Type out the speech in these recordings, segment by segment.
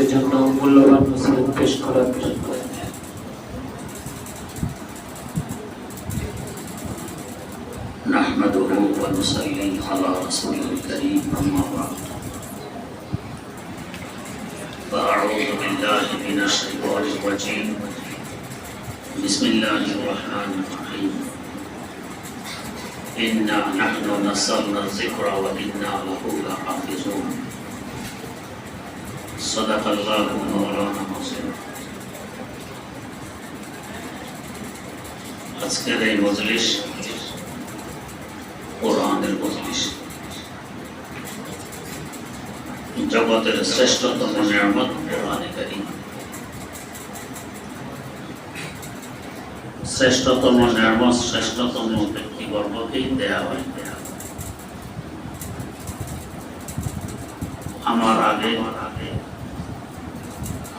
আমাদের জন্য মূল্যবান নসিহত পেশ করার نحمده ونصلي على رسوله الكريم أما بعد فأعوذ بالله من الشيطان الرجيم بسم الله الرحمن الرحيم إنا نحن نزلنا الذكر وإنا له لحافظون صدق الله مولانا العظيم আজকের এই মজলিস কোরআনের মজলিস জগতের শ্রেষ্ঠতম নিয়ামত কোরআনে কারীম শ্রেষ্ঠতম নিয়ামত শ্রেষ্ঠতম ব্যক্তিবর্গকেই দেয়া হয় আমার আগে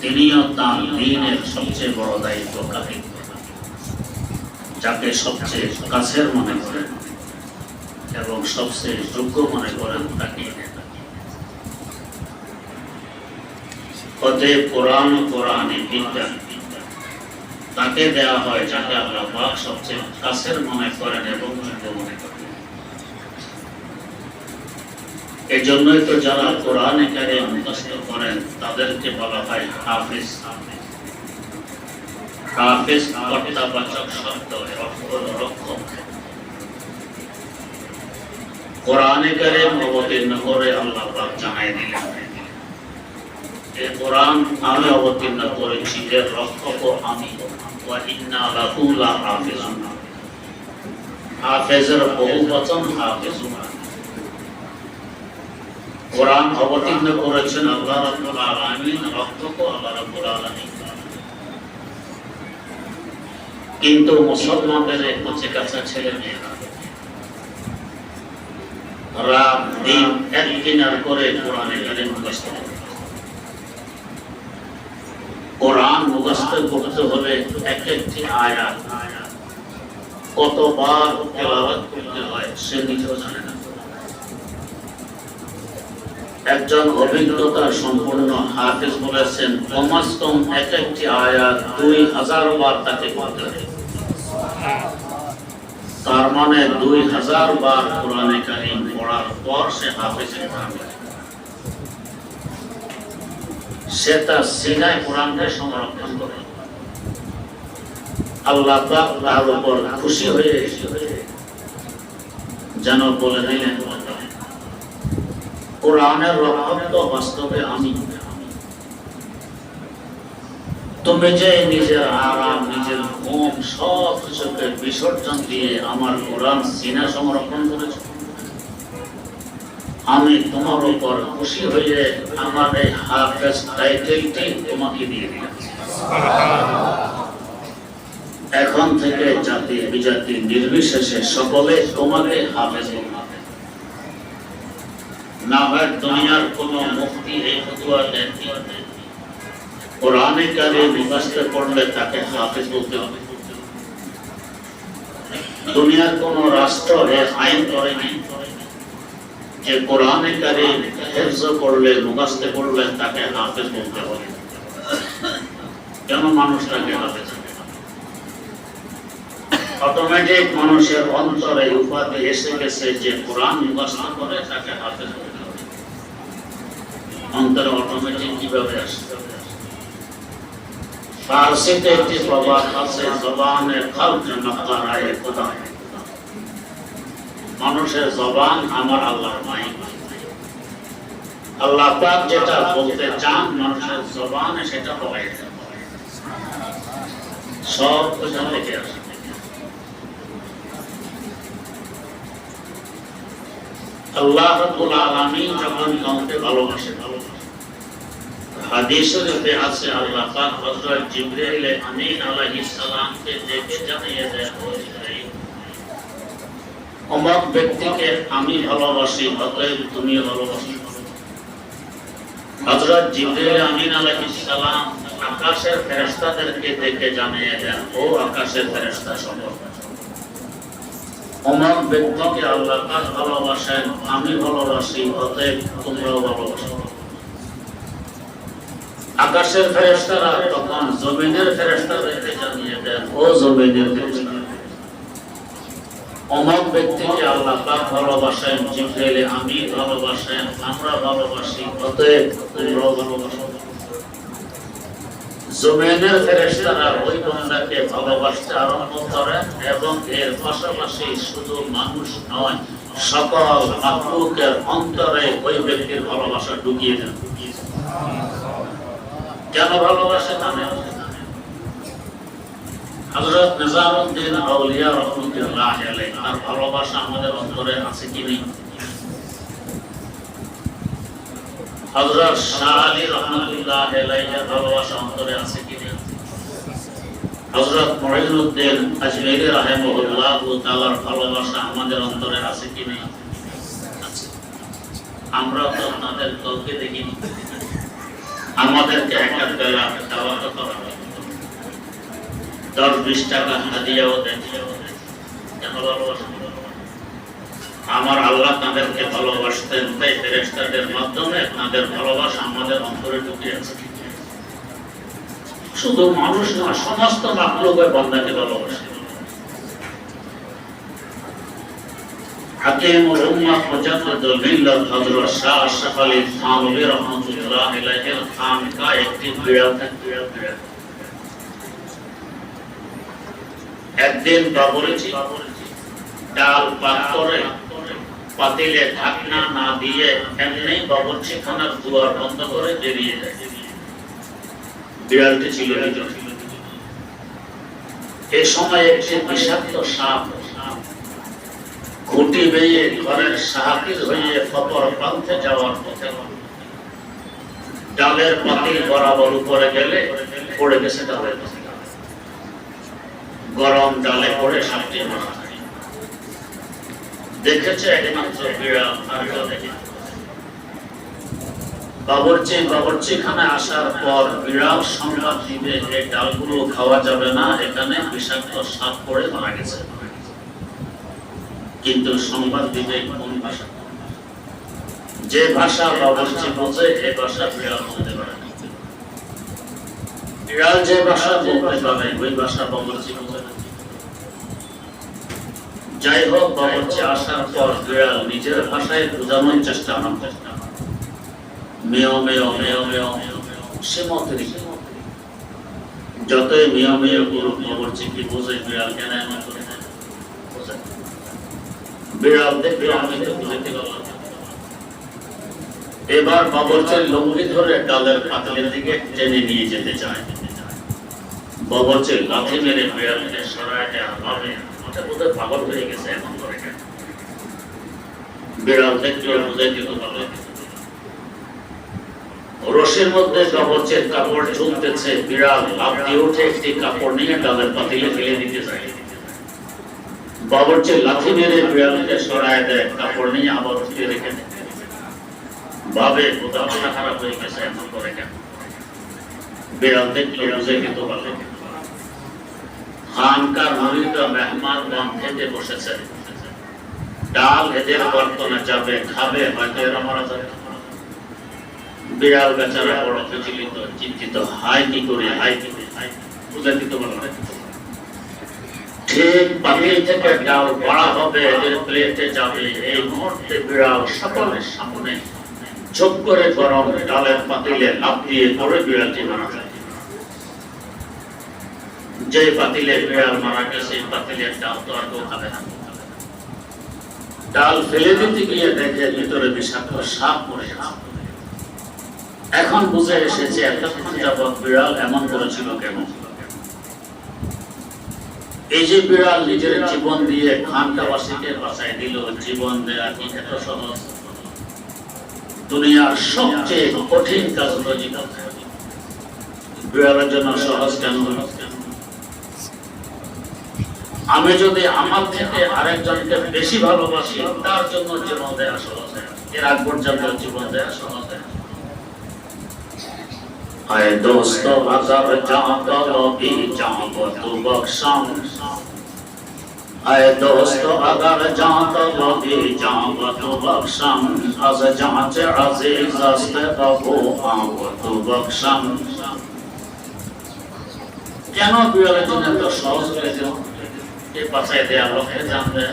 তিনিও তার দিনের সবচেয়ে বড় দায়িত্ব কাকে? যাকে সবচেয়ে কাছের মনে করেন এবং সবচেয়ে যোগ্য মনে করেন তাকে। অতএব কোরআন কোরআনে বিদ্যা তাকে দেওয়া হয় যাকে আল্লাহ পাক সবচেয়ে কাছের মনে করেন এবং যোগ্য মনে করেন। এই জন্যই তো যারা কোরআন একারে মুখস্থ করেন, তাদেরকে বলা হয় হাফিজ। হাফিজ কর্তাবাচক শব্দ রক্ষক। কোরআনে অবতীর্ণ করে আল্লাহ পাক জানাই দিলেন। এই কোরআন আমি অবতীর্ণ করেছি, এর রক্ষক আমি। হাফেজের বহু বচন হাফিজুন। কোরআন অবতীর্ণ করেছেন আল্লাহ রাব্বুল আলামিন রক্ষক আল্লাহ রাব্বুল আলামিন কিন্তু মুসলমানদের কাছে কাছে ছেলে মেয়েরা। রাত, দিন এক কিনার করে কোরআনে কোরআন করতে হলে এক একটি আয়াত, কতবার তেলাওয়াত করতে হয় সে নিজেও জানে না। একজন অভিজ্ঞতা সম্পূর্ণ হাফিজ বলেছেন কমাস কম এক একটি আয়াত দুই হাজার বার তাকে হয় তার মানে দুই হাজার বার কোরআনে কারিম পড়ার পর সে কামিল সে তার সিনায় কোরআনকে সংরক্ষণ করে। আল্লাহ তার উপর খুশি হয়ে যেন বলে দিলেন কোরআনের রক্ষক তো বাস্তবে আমি। তুমি যে নিজের আরাম, নিজের সব কিছুকে বিসর্জন দিয়ে আমার কোরআন সিনা সংরক্ষণ করেছ। আমি তোমার উপর খুশি হয়ে আমার এই হাফেজ টাইটেলটি তোমাকে দিয়ে এখন থেকে জাতি বিজাতি নির্বিশেষে সকলে তোমাকে হাফেজ বানাবে না হয় দুনিয়ার কোন মুক্তি কোরআনে মুখাস্তে তাকে বলতে হবে। রাষ্ট্র আইন করেনি। যে কোরআনে কারে হেফজ করলে মুখাস্তে করলে তাকে হাফেজ বলতে হবে। কেন হাফেজ অটোমেটিক মানুষের অন্তরে উপাধি এসে গেছে যে কোরআন মুখস্থ করে তাকে হাফেজ অন্তরে অটোমেটিক কীভাবে আসে ফার্সিতে একটি প্রবাদ আছে, জবানের নকারায় খোদা মানুষের জবান আমার আল্লাহর মাই আল্লাহ পাক যেটা বলতে চান, মানুষের জবানে সেটা হয় সব কিছু থেকে আসে। আল্লাহ রাব্বুল আলামিন যখন কাউকে ভালোবাসে আমি ভালোবাসি তুমি ভালোবাসি হযরত আমিন আকাশের ফেরেশতাদেরকে ডেকে জানিয়ে দেন, ও আকাশের ফেরেশতা সম্পর্কে ব্যক্তিকে আল্লাহ ভালোবাসেন, আমি ভালোবাসি, অতএব তোমরাও ভালোবাসো। আকাশের ফেরেশতারা তখন জমিনের ফেরেশতাদেরকে জানিয়ে দেন, ও জমিনের অমক ব্যক্তিকে আল্লাহ ভালোবাসেন, জিব্রাইল আমি ভালোবাসেন, আমরা ভালোবাসি, অতএব তোমরাও ভালোবাসো। জমিনের ফেরেশতারা ওই বান্দাকে ভালোবাসতে আরম্ভ করেন এবং এর পাশাপাশি শুধু মানুষ নয়, সকল মাখলুকের অন্তরে ওই ব্যক্তির ভালোবাসা ঢুকিয়ে দেন। কেন ভালোবাসে জানে হযরত নিজামউদ্দিন আউলিয়া রাহমাতুল্লাহ তার ভালোবাসা আমাদের অন্তরে আছে কি নেই? হযরত শাহ আলী রাহমাতুল্লাহ ভালোবাসা অন্তরে আছে কি নেই? হযরত মুঈনুদ্দিন আজমেরি রাহিমাহুল্লাহ তাআলার ভালোবাসা আমাদের অন্তরে আছে কি নেই? আমরা তো আপনাদের কাউকে দেখিনি। আমাদেরকে দাওয়াত করা। দশ বিশ টাকা হাদিয়াও দেন আমার আল্লাহ তাদেরকে ভালোবাসতেন, তাই ফেরেশতাদের মাধ্যমে তাদের ভালোবাসা আমাদের অন্তরে ঢুকে আছে। শুধু মানুষ না, সমস্ত মাকলুক ওই বান্দাকে ভালোবাসে। হাকিমুল উম্মাহ মুজাদ্দিদুল মিল্লাত হযরত শাহ আশরাফ আলী থানভী রাহমাতুল্লাহ আলাইহির খানকা একটি বিড়াল একদিন বাবুরেছি ডাল পাক করে পাতিলে ঢাকনা না দিয়ে এমনি বাবুর্চি খানার দুয়ার বন্ধ করে বেরিয়ে যায়। বিড়ালটি ছিল এই সময় একটি বিষাক্ত সাপ খুঁটি বেয়ে ঘরের সাহাকির হয়ে ফপর প্রান্তে যাওয়ার পথে ডালের পাতিল বরাবর উপরে গেলে পড়ে গেছে ডালের। গরম ডালে পড়ে সাপটি মারা দেখেছে একমাত্র বিড়াল। বাবরচি বাবরচি খানে আসার পর বিড়াল সংবাদ দিবে এই ডালগুলো খাওয়া যাবে না, এখানে বিষাক্ত সাপ পড়ে মারা গেছে কিন্তু সংবাদ দিবে কোন ভাষা যে ভাষা বাবরচি বোঝে এই ভাষা বিড়াল বলতে পারে বিড়াল যে ভাষা বলতে পারে, ওই ভাষা বাবরচি বোঝে। যাই হোক, বাবরচি আসার পর বিড়াল নিজের ভাষায় বোঝানোর চেষ্টা আরম্ভ করে। মেয় মেয় মেয় মেয় সে মতের যতই মেয় মেয় করুক বাবরচি কি বোঝে, বিড়াল কেন এমন। না। এবার বাবরচের ধরে পাতলের দিকে টেনে নিয়ে যেতে চায়। মেরে বিড়ালকে ওটা পাগল হয়ে গেছে এমন করে রসের মধ্যে বাবরচের কাপড় ঝুলতেছে। বিড়াল দিয়ে উঠে একটি কাপড় নিয়ে ডালের পাতিলে ফেলে দিতে যায় বাবরচি লাথি মেরে বিড়ালকে সরায় দেয় নিয়ে আবার উঠিয়ে রেখে খারাপ হয়ে গেছে এমন করে কেন? বিড়াল দেখলে, বুঝে কিন্তু মেহমান গান খেতে বসেছে। ডাল এদের বর্তনে যাবে, খাবে, হয়তো এরা মারা যাবে। বিড়াল বেচারা বড় বিচলিত চিন্তিত, হাই কি করে, হাই কি করে, হাই বুঝে দিতে পাতিল বিড়াল মারা গেছে পাতিলের ডাল তো আর ডাল ফেলে দিতে গিয়ে দেখে ভিতরে বিষাক্ত সাপ গেছে এখন বুঝে এসেছে যাবৎ বিড়াল এমন করেছিল কেন? নিজের জীবন দিয়ে দিল, জীবন দেয়া কি এত সহজ? দুনিয়ার সবচেয়ে কঠিন কাজ হলো বিড়ালের জন্য সহজ কেন আমি যদি আমার থেকে আরেকজনকে বেশি ভালোবাসি, তার জন্য জীবন দেওয়া সহজ এর আগ পর্যন্ত জীবন দেওয়া সহজ আয় দোস্ত আজাব জাঁতল বি জাঁব তু বখশাম আয় দোস্ত আগার জাঁতল বি জাঁব তু বখশাম আজ জাঁচে আজিজ আস্তে বাবু আব তু বখশাম কেন বিড়ালের জন্য এত সহজ হয়ে গেল? এ পাশায় দেয়া লোকে জানবে।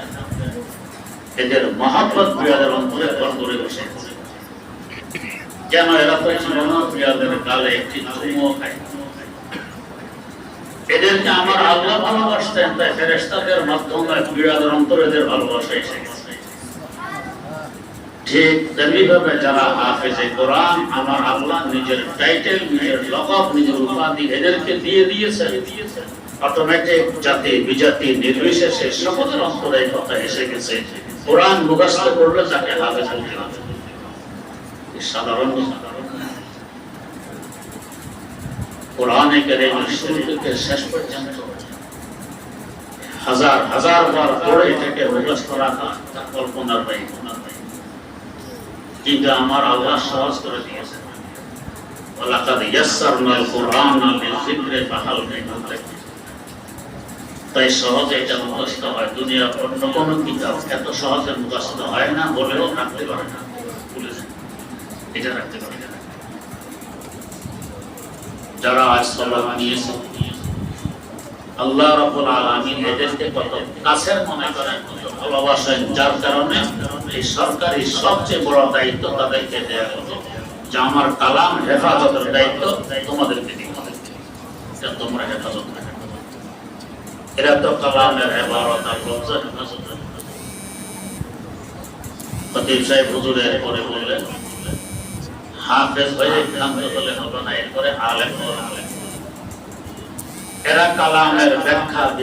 এদের মহাব্বত বিড়ালের অন্তরে করে বসে। বিড়ালের একটি চুমো এদেরকে আমার আল্লাহ ভালোবাসতেন, তাই ফেরেস্তাদের মাধ্যমে অন্তরে এদের ভালোবাসা এসে ঠিক তেমনি ভাবে যারা হাফেজে কোরআন, আমার আল্লাহ নিজের টাইটেল নিজের লকব, নিজের উপাধি এদেরকে দিয়ে দিয়েছে অটোমেটিক জাতি, বিজাতি, নির্বিশেষে সকলের অন্তরে কথা এসে গেছে। কোরআন মুখস্থ করলে তাকে হাফেজ হবে সাধারণ সাধারণ কোরআনে কারিমের শুরু থেকে শেষ পর্যন্ত হাজার হাজার বার পড়ে এটাকে মুখস্থ রাখা কল্পনার বাইরে কিন্তু আমার আল্লাহ সহজ করে দিয়েছে ওয়ালাকাদ ইয়াসসারনাল কুরআনা লিযিকরি ফাহাল মুদ্দাকির তাই সহজে এটা মুখস্থ হয়। দুনিয়ার অন্য কোন কিতাব এত সহজে মুখস্থ হয় না বলেও রাখতে পারে না। এটা রাখতে পারে। যারা আজ সলাপ নিয়েছে, আল্লাহ রাব্বুল আলামিন এদেরকে কত কাছের মনে করেন ভালোবাসেন, যার কারণে এই সরকারি সবচেয়ে বড় দায়িত্ব তাদেরকে দেয়া হলো যে আমার কালাম হেফাজতের দায়িত্ব তোমাদেরকে দিতে হবে। তোমরা হেফাজত এরা তো কালামের হেফাজত হেফাজত খতিব সাহেব হুজুরের পরে বললেন না এরপরে এরা কালামের ব্যাখ্যা